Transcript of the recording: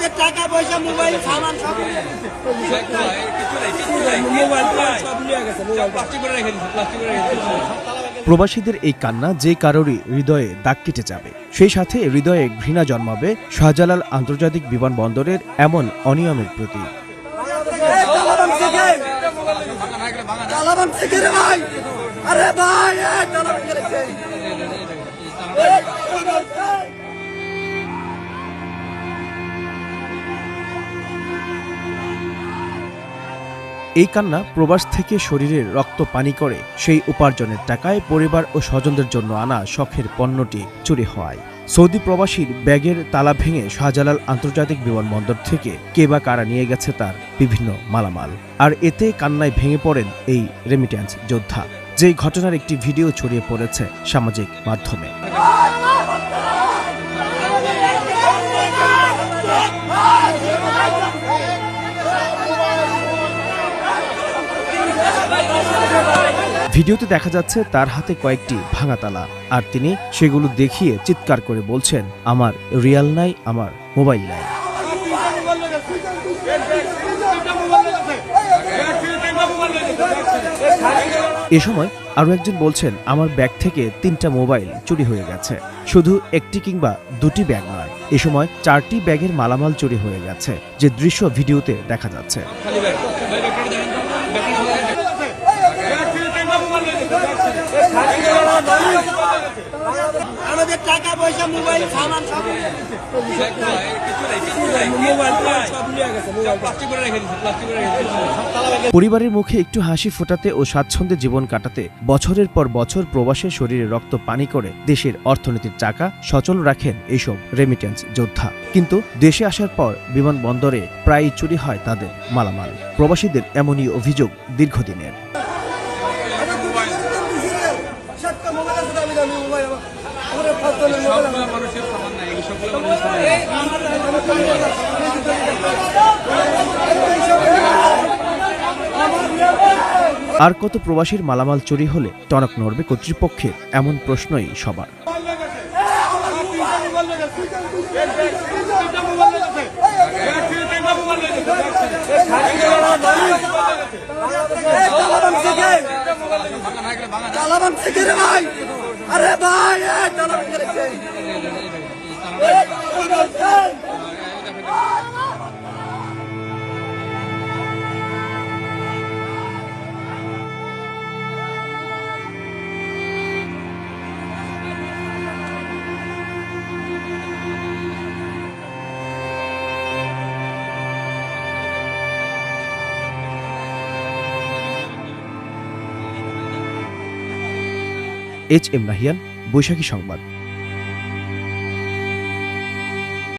টাকা পয়সা মোবাইল সামান সব প্রবাসীদের এই কান্না যে কারোরই হৃদয়ে দাগ কেটে যাবে। সেই সাথে হৃদয়ে ঘৃণা জন্মাবে শাহজালাল আন্তর্জাতিক বিমানবন্দরের এমন অনিয়মের প্রতি। ভাই। আরে ভাই এই কান্না প্রবাস থেকে শরীরের রক্ত পানি করে, সেই উপার্জনের টাকায় পরিবার ও স্বজনদের জন্য আনা শখের পণ্যটি চুরি হওয়ায় সৌদি প্রবাসীর ব্যাগের তালা ভেঙে শাহজালাল আন্তর্জাতিক বিমানবন্দর থেকে কে বা কারা নিয়ে গেছে তার বিভিন্ন মালামাল। আর এতে কান্নায় ভেঙে পড়েন এই রেমিট্যান্স যোদ্ধা। যেই ঘটনার একটি ভিডিও ছড়িয়ে পড়েছে সামাজিক মাধ্যমে। ভিডিওতে দেখা যাচ্ছে তার হাতে কয়েকটি ভাঙা তালা, আর তিনি সেগুলো দেখিয়ে চিৎকার করে বলছেন, আমার রিয়াল নাই, আমার মোবাইল নাই। এ সময় আরও একজন বলছেন, আমার ব্যাগ থেকে তিনটা মোবাইল চুরি হয়ে গেছে। শুধু একটি কিংবা দুটি ব্যাগ নয়, এ সময় চারটি ব্যাগের মালামাল চুরি হয়ে গেছে, যে দৃশ্য ভিডিওতে দেখা যাচ্ছে। আমাদের টাকা পয়সা, মোবাইল, সামান সব পরিবারের মুখে একটু হাসি ফোটাতে ও স্বাচ্ছন্দ্যে জীবন কাটাতে বছরের পর বছর প্রবাসের শরীরে রক্ত পানি করে দেশের অর্থনীতির চাকা সচল রাখেন এইসব রেমিটেন্স যোদ্ধা। কিন্তু দেশে আসার পর বিমানবন্দরে প্রায়ই চুরি হয় তাদের মালামাল। প্রবাসীদের এমনই অভিযোগ দীর্ঘদিনের। মোবাইল আছে দামি দামি মোবাইল আমার। ফালতু মোবাইল আর কত প্রবাসীর মালামাল চুরি হলে টনক নড়বে কর্তৃপক্ষের? এমন প্রশ্নই সবার চালাবান থেকে চালাবান থেকে রে ভাই। আরে ভাই এই চালাবান এইচ এম নাহিয়ান বৈশাখী সংবাদ।